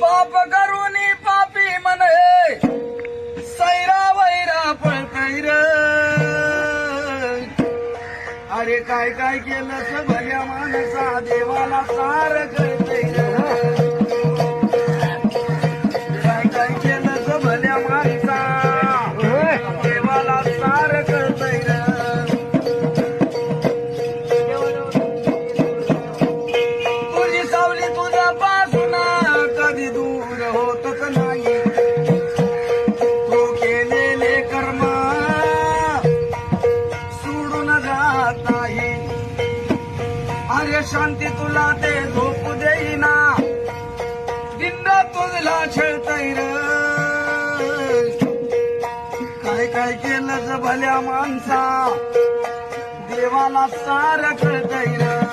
पाप करुनी पापी म्हणे सैरा वैरा पळतैर अरे काय काय केलं सगळ्या भल्या माणसा देवाला सार जात नाही. अरे शांती तुला ते झोपू देईना. दिंड तुझला छेळतय र. काय काय केलं ज भल्या माणसा? देवाला सार कळतय र.